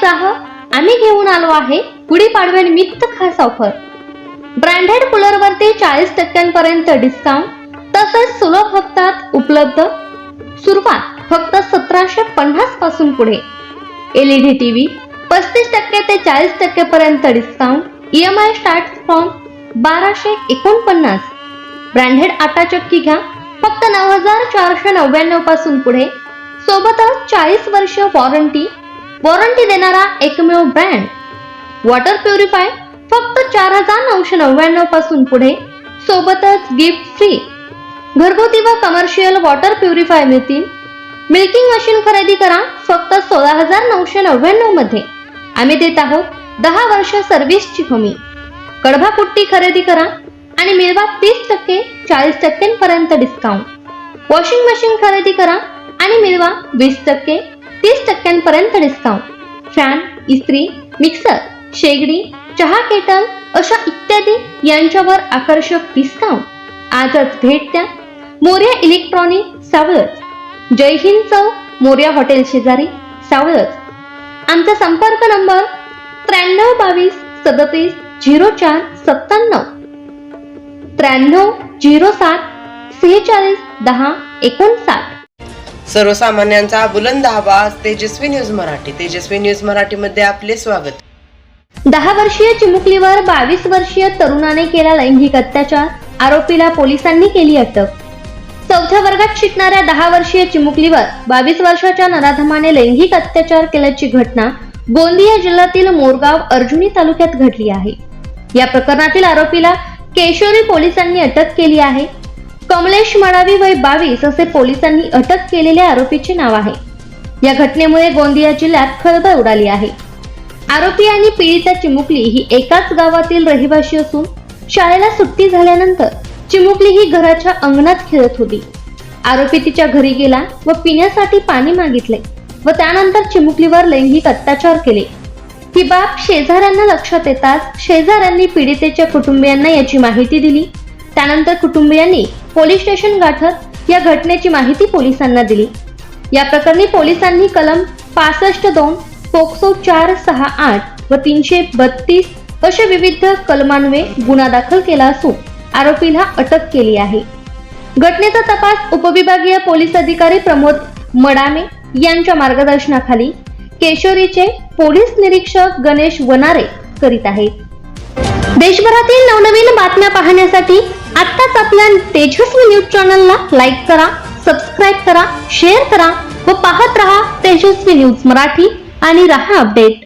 ग्राहक आम्ही घेऊन आलो आहे. गुढीपाडव्यानिमित्त खास ऑफर ब्रँडेड कूलर वरती चाळीस टक्क्यांपर्यंत डिस्काउंट तसेच सुलभ हप्त्यात उपलब्ध. सुरुवात फक्त सतराशे पन्नासपासून पुढे. एलईडी टीव्ही पस्तीस टक्के ते चाळीस टक्के पर्यंत discount E M I start from बाराशे एकोणपन्नास. ब्रँडेड आटा चक्की घ्या. फक्त नऊ हजार चारशे नव्याण्णवपासून पुढे. सोबतच चाळीस वर्ष वॉरंटी वॉरंटी देणारा एकमेव ब्रँड. वॉटर प्युरिफाय फक्त चार हजार नऊशे नव्याण्णवपासून पुढे सोबतच गिफ्ट फ्री. घरगुती व कमर्शियल वॉटर प्युरिफाय मिळतील. मिल्किंग मशीन खरेदी करा फक्त सोळा हजार नऊशे नव्याण्णवमध्ये. आम्ही देत आहोत दहा वर्ष सर्व्हिसची हमी. कडभा कुट्टी खरेदी करा आणि मिळवा तीस टक्के चाळीस टक्क्यांपर्यंत डिस्काउंट वॉशिंग मशीन खरेदी करा आणि मिळवा वीस टक्के तीस टक्क्यांपर्यंत डिस्काउंट फॅन इस्त्री मिक्सर शेगडी चहा केटल अशा इत्यादी यांच्यावर आकर्षक डिस्काउंट आजच भेट द्या. मोर्या इलेक्ट्रॉनिक सावळच जय हिंद चौक मोर्या हॉटेल शेजारी सावळच आमचा संपर्क नंबर त्र्याण्णव बावीस सदतीस झिरो चार सत्त्याण्णव. त्र्याण्णव झिरो सात सेहेचाळीस दहा एकोणसाठ. सर्वसामान्यांचा बुलंद आवाज तेजस्वी न्यूज मराठी. तेजस्वी न्यूज मराठीमध्ये आपले स्वागत. दहा वर्षीय चिमुकलीवर बावीस वर्षीय तरुणाने केला लैंगिक अत्याचार. आरोपीला पोलिसांनी केली अटक. चौथ्या वर्गात शिकणाऱ्या दहा वर्षीय चिमुकलीवर बावीस वर्षाच्या नराधमाने लैंगिक अत्याचार केल्याची घटना गोंदिया जिल्ह्यातील मोरगाव अर्जुनी तालुक्यात घडली आहे. या प्रकरणातील आरोपीला केशोरी पोलिसांनी अटक केली आहे. कमलेश मडावी वय बावीस असे पोलिसांनी अटक केलेल्या आरोपीचे नाव आहे. या घटनेमुळे गोंदिया जिल्ह्यात खळबळ उडाली आहे. आरोपी आणि पीडिता चिमुकली ही एकाच गावातील रहिवाशी असून शाळेला सुट्टी झाल्यानंतर चिमुकली ही घराच्या अंगणात खेळत होती. आरोपी तिच्या घरी गेला व पिण्यासाठी पाणी मागितले व त्यानंतर चिमुकलीवर लैंगिक अत्याचार केले. ही बाब शेजाऱ्यांना लक्षात येताच शेजाऱ्यांनी पीडितेच्या कुटुंबियांना याची माहिती दिली. त्यानंतर कुटुंबियांनी पोलीस स्टेशन गाठत या घटनेची माहिती पोलिसांना दिली. या प्रकरणी पोलिसांनी कलम पासष्ट दोन पोक्सो चार सहा आठ व तीनशे बत्तीस अशा विविध कलमांवे गुन्हा दाखल केला असून आरोपीला अटक केली आहे. घटनेचा तपास उपविभागीय पोलीस अधिकारी प्रमोद मडामे यांच्या मार्गदर्शनाखाली केशोरीचे पोलीस निरीक्षक गणेश वनारे करीत आहेत. देशभरातील नवनवीन बातम्या पाहण्यासाठी आत्ताच आपल्या तेजस्वी न्यूज चॅनलला लाईक करा सबस्क्राईब करा शेअर करा व पाहत रहा तेजस्वी न्यूज मराठी आणि रहा अपडेट.